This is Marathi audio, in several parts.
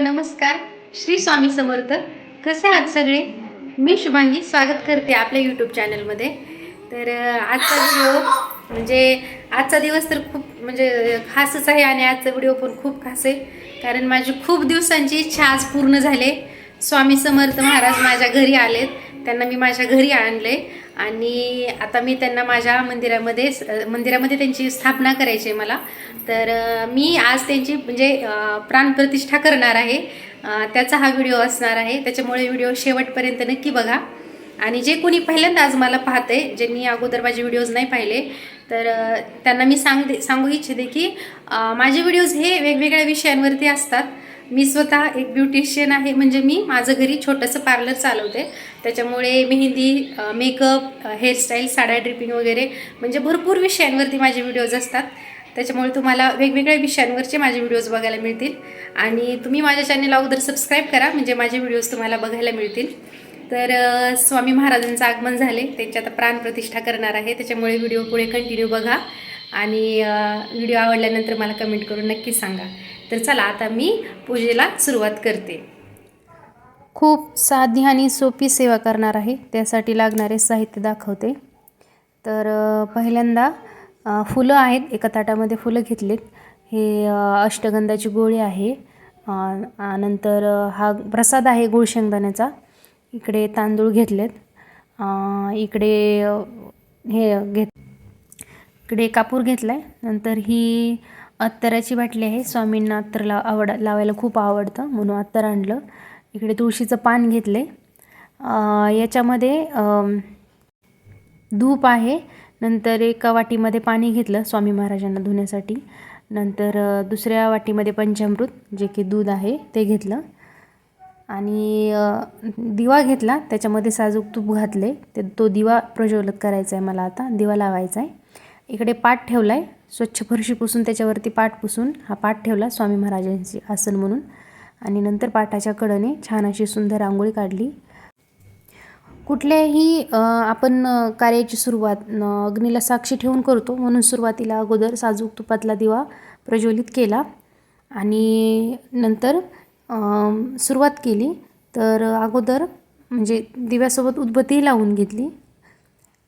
नमस्कार श्री स्वामी समर्थ. कसे आहात सगळे? मी शुभांगी स्वागत करते आपल्या यूट्यूब चॅनलमध्ये तर आजचा व्हिडिओ म्हणजे आजचा दिवस तर खूप म्हणजे खासच आहे आणि आजचा व्हिडिओ पण खूप खास आहे. कारण माझी खूप दिवसांची इच्छा आज पूर्ण झाले स्वामी समर्थ महाराज माझ्या घरी आलेत. त्यांना मी माझ्या घरी आणले आणि आता मी त्यांना माझ्या मंदिरामध्ये मंदिरामध्ये त्यांची स्थापना करायची आहे मला. तर मी आज त्यांची म्हणजे प्राणप्रतिष्ठा करणार आहे. त्याचा हा व्हिडिओ असणार आहे. त्याच्यामुळे व्हिडिओ शेवटपर्यंत नक्की बघा. आणि जे कोणी पहिल्यांदा आज मला पाहते ज्यांनी अगोदर माझे व्हिडिओज नाही पाहिले तर त्यांना मी सांगते सांगू इच्छिते की माझे व्हिडिओज हे वेगवेगळ्या विषयांवरती असतात. मी स्वतः एक ब्युटिशियन आहे म्हणजे मी माझं घरी छोटंसं पार्लर चालवते. त्याच्यामुळे मेहंदी मेकअप हेअरस्टाईल साड्या ड्रिपिंग वगैरे म्हणजे भरपूर विषयांवरती माझे व्हिडिओज असतात. त्याच्यामुळे तुम्हाला वेगवेगळ्या विषयांवरचे माझे व्हिडिओज बघायला मिळतील. आणि तुम्ही माझ्या चॅनलला अगोदर सबस्क्राईब करा म्हणजे माझे व्हिडिओज तुम्हाला बघायला मिळतील. तर स्वामी महाराजांचं आगमन झाले. त्यांची आता प्राणप्रतिष्ठा करणार आहे. त्याच्यामुळे व्हिडिओ पुढे कंटिन्यू बघा. आणि व्हिडिओ आवडल्यानंतर मला कमेंट करून नक्की सांगा. तर चला आता मी पूजेला सुरुवात करते. खूप साधी आणि सोपी सेवा करणार आहे त्यासाठी लागणारे साहित्य दाखवते. तर पहिल्यांदा फुलं आहेत एका ताटामध्ये फुलं घेतलीत. हे अष्टगंधाची गोळी आहे. नंतर हा प्रसाद आहे गुळ शेंगदाण्याचा. इकडे तांदूळ घेतलेत. इकडे हे घेत इकडे कापूर घेतला आहे नंतर ही अत्तराची बाटली आहे. स्वामींना अत्तर लाव आवड लावायला खूप आवडतं म्हणून अत्तर आणलं. इकडे तुळशीचं पान घेतलं आहे याच्यामध्ये धूप आहे. नंतर एका वाटीमध्ये पाणी घेतलं स्वामी महाराजांना धुण्यासाठी. नंतर दुसऱ्या वाटीमध्ये पंचामृत जे की दूध आहे ते घेतलं. आणि दिवा घेतला. त्याच्यामध्ये साजूक तूप घातले ते तो दिवा प्रज्वलित करायचा आहे मला आता. दिवा लावायचा आहे इकडे पाठ ठेवला आहे स्वच्छ फरशी पुसून त्याच्यावरती पाठ पुसून. हा पाठ ठेवला स्वामी महाराजांची आसन म्हणून. आणि नंतर पाटाच्या कडेने छान अशी सुंदर रांगोळी काढली. कुठल्याही आपण कार्याची सुरुवात अग्नीला साक्षी ठेवून करतो. म्हणून सुरुवातीला अगोदर साजूक तुपातला दिवा प्रज्वलित केला. आणि नंतर सुरुवात केली. तर अगोदर म्हणजे दिव्यासोबत उदबत्ती लावून घेतली.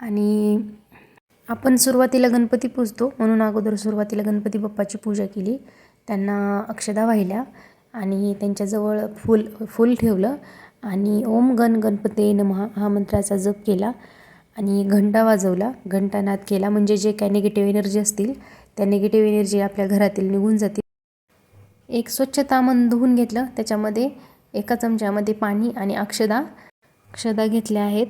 आणि आपण सुरुवातीला गणपती पूजतो. म्हणून अगोदर सुरुवातीला गणपती बाप्पाची पूजा केली. त्यांना अक्षदा वाहिल्या आणि त्यांच्याजवळ फूल फूल ठेवलं. आणि ओम गण गणपते नमः हा मंत्राचा जप केला आणि घंटा वाजवला. घंटानाद केला म्हणजे जे काय निगेटिव्ह एनर्जी असतील त्या निगेटिव्ह एनर्जी आपल्या घरातील निघून जातील. एक स्वच्छ तामण धुवून घेतलं. त्याच्यामध्ये एका चमच्यामध्ये पाणी आणि अक्षदा अक्षदा घेतल्या आहेत.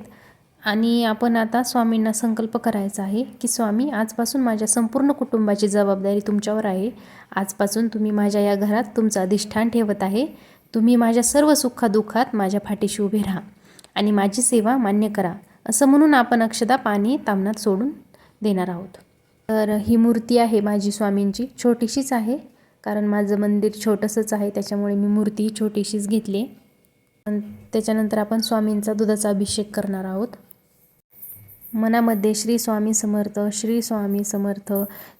आणि आपण आता स्वामींना संकल्प करायचा आहे की स्वामी आजपासून माझ्या संपूर्ण कुटुंबाची जबाबदारी तुमच्यावर आहे. आजपासून तुम्ही माझ्या या घरात तुमचं अधिष्ठान ठेवत आहे. तुम्ही माझ्या सर्व सुखादुःखात माझ्या फाटीशी उभे राहा आणि माझी सेवा मान्य करा असं म्हणून आपण अक्षदा पाणी तामणात सोडून देणार आहोत. तर ही मूर्ती आहे माझी स्वामींची छोटीशीच आहे कारण माझं मंदिर छोटंसंच आहे त्याच्यामुळे मी मूर्ती छोटीशीच घेतली. आहे त्याच्यानंतर आपण स्वामींचा दुधाचा अभिषेक करणार आहोत. मनामध्ये श्री स्वामी समर्थ श्री स्वामी समर्थ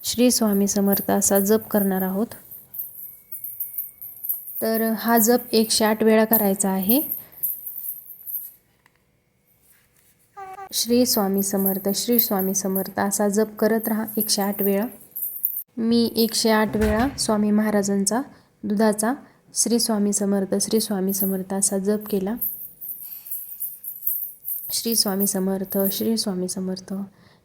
श्री स्वामी समर्थ असा जप करणार आहोत. तर हा जप एकशे आठ वेळा करायचा आहे. श्री स्वामी समर्थ श्री स्वामी समर्थ असा जप करत राहा एकशे आठ वेळा. मी एकशे आठ वेळा स्वामी महाराजांचा दुधाचा श्री स्वामी समर्थ श्री स्वामी समर्थ असा जप केला. श्री स्वामी समर्थ श्री स्वामी समर्थ.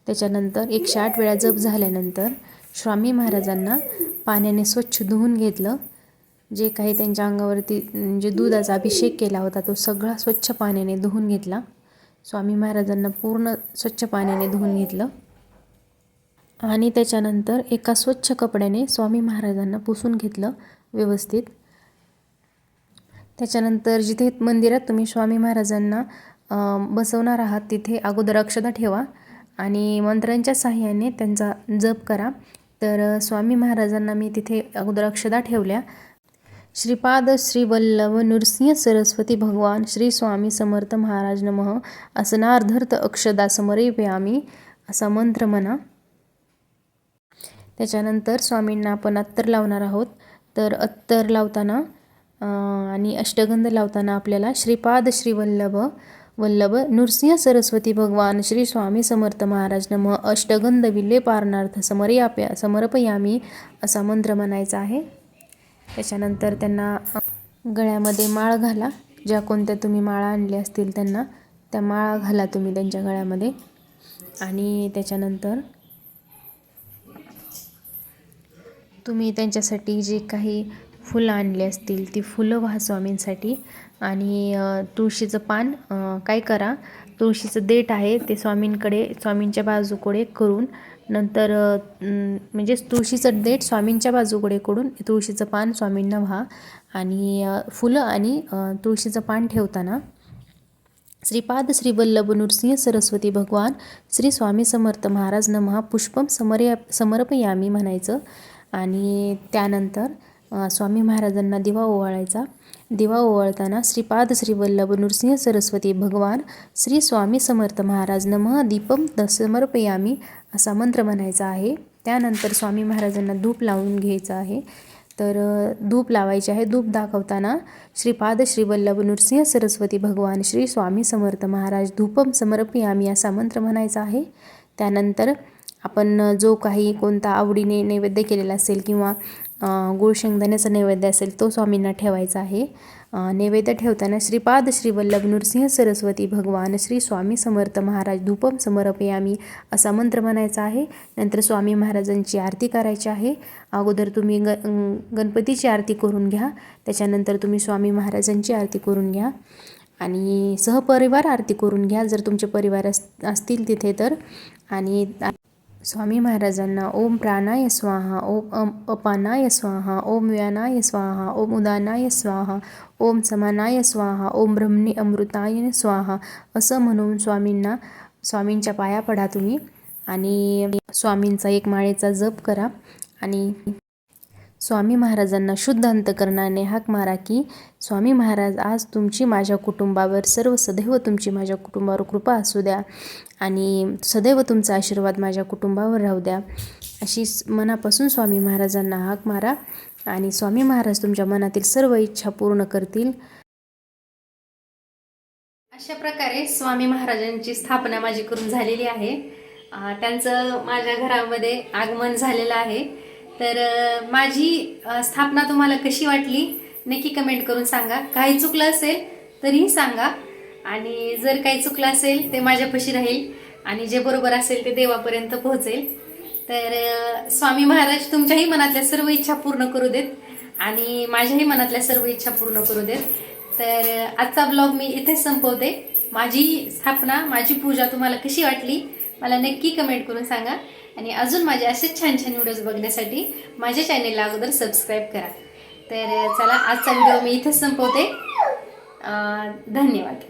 त्याच्यानंतर एकशे आठ वेळा जप झाल्यानंतर स्वामी महाराजांना पाण्याने स्वच्छ धुवून घेतलं. जे काही त्यांच्या अंगावरती म्हणजे दुधाचा अभिषेक केला होता तो सगळा स्वच्छ पाण्याने धुवून घेतला. स्वामी महाराजांना पूर्ण स्वच्छ पाण्याने धुवून घेतलं. आणि त्याच्यानंतर एका स्वच्छ कपड्याने स्वामी महाराजांना पुसून घेतलं व्यवस्थित. त्याच्यानंतर जिथे मंदिरात तुम्ही स्वामी महाराजांना बसवणार आहात तिथे अगोदर अक्षता ठेवा आणि मंत्रांच्या साह्याने त्यांचा जप करा. तर स्वामी महाराजांना मी तिथे अगोदर अक्षता ठेवल्या. श्रीपाद श्रीवल्लभ नृसिंह सरस्वती भगवान श्री स्वामी समर्थ महाराज नमः. असनार्धर्थ अक्षदा समरेपयामी असा मंत्र म्हणा. त्याच्यानंतर स्वामींना आपण अत्तर लावणार आहोत. तर अत्तर लावताना आणि अष्टगंध लावताना आपल्याला श्रीपाद श्रीवल्लभ वल्लभ नृसिंह सरस्वती भगवान श्री स्वामी समर्थ महाराज नम अष्टगंध विले पारणार्थ समर्याप्या समर्पयामी असा मंत्र म्हणायचा आहे. त्याच्यानंतर त्यांना गळ्यामध्ये माळ घाला. ज्या कोणत्या तुम्ही माळा आणल्या असतील त्यांना त्या माळा घाला तुम्ही त्यांच्या गळ्यामध्ये. आणि त्याच्यानंतर तुम्ही त्यांच्यासाठी जे काही फुलं आणली असतील ती फुलं व्हा स्वामींसाठी. आणि तुळशीचं पान काय करा तुळशीचं देठ आहे ते स्वामींकडे स्वामींच्या बाजूकडे करून नंतर म्हणजे तुळशीचं देठ स्वामींच्या बाजूकडे करून तुळशीचं पान स्वामींना व्हा आणि फुलं आणि तुळशीचं पान ठेवताना श्रीपाद श्री वल्लभ नृसिंह सरस्वती भगवान श्री स्वामी समर्थ महाराज नमहा पुष्पम समर्या समर्पयामी म्हणायचं. आणि त्यानंतर स्वामी महाराजांना दिवा ओवाळायचा. दिवा ओवाळताना श्रीपाद श्रीवल्लभ नृसिंह सरस्वती भगवान श्री स्वामी समर्थ महाराज नमः दीपम समर्पयामी असा मंत्र म्हणायचा आहे. त्यानंतर स्वामी महाराजांना धूप लावून घ्यायचं आहे. तर धूप लावायचे आहे. धूप दाखवताना श्रीपाद श्रीवल्लभ नृसिंह सरस्वती भगवान श्री स्वामी समर्थ महाराज धूपम समर्पयामी असा मंत्र म्हणायचा आहे. त्यानंतर आपण जो काही कोणता आवडीने नैवेद्य केलेला असेल किंवा गुळ शेंगदाण्याचा नैवेद्य असेल तो स्वामींना ठेवायचा आहे. नैवेद्य ठेवताना श्रीपाद श्रीवल्लभ नृसिंह सरस्वती भगवान श्री स्वामी समर्थ महाराज धूपम समर्पयामी असा मंत्र म्हणायचा आहे. नंतर स्वामी महाराजांची आरती करायची आहे. अगोदर तुम्ही ग गणपतीची आरती करून घ्या. त्याच्यानंतर तुम्ही स्वामी महाराजांची आरती करून घ्या. आणि सहपरिवार आरती करून घ्या. जर तुमचे परिवार अस असतील तिथे तर. आणि स्वामी महाराजांना ओम प्राणाय स्वाहा ओम अम अपानाय स्वाहा ओम व्यानाय स्वाहा ओम उदानाय स्वाहा ओम समानाय स्वाहा ओम ब्रह्मणी अमृताय स्वाहा असं म्हणून स्वामींना स्वामींच्या पाया पडा तुम्ही आणि स्वामींचा एक माळेचा जप करा आणि स्वामी महाराजांना शुद्ध अंतकरणाने हाक मारा की स्वामी महाराज आज तुमची माझ्या कुटुंबावर सर्व सदैव तुमची माझ्या कुटुंबावर कृपा असू द्या आणि सदैव तुमचा आशीर्वाद माझ्या कुटुंबावर राहू द्या. अशी मनापासून स्वामी महाराजांना हाक मारा आणि स्वामी महाराज तुमच्या मनातील सर्व इच्छा पूर्ण करतील. अशा प्रकारे स्वामी महाराजांची स्थापना माझी करून झालेली आहे. त्यांचं माझ्या घरामध्ये आगमन झालेलं आहे. तर माझी स्थापना तुम्हाला कशी वाटली नक्की कमेंट करून सांगा. काही चुकलं असेल तरीही सांगा. आणि जर काही चुकलं असेल ते माझ्यापाशी राहील. आणि जे बरोबर असेल ते देवापर्यंत पोहोचेल. तर स्वामी महाराज तुमच्याही मनातल्या सर्व इच्छा पूर्ण करू देत. आणि माझ्याही मनातल्या सर्व इच्छा पूर्ण करू देत. तर आजचा ब्लॉग मी इथेच संपवते. माझी स्थापना माझी पूजा तुम्हाला कशी वाटली मला नक्की कमेंट करून सांगा. आणि अजून माझे असेच छान छान व्हिडिओज बघण्यासाठी माझ्या चॅनेलला अगोदर सबस्क्राईब करा. तर चला आजचा व्हिडिओ मी इथेच संपवते. धन्यवाद.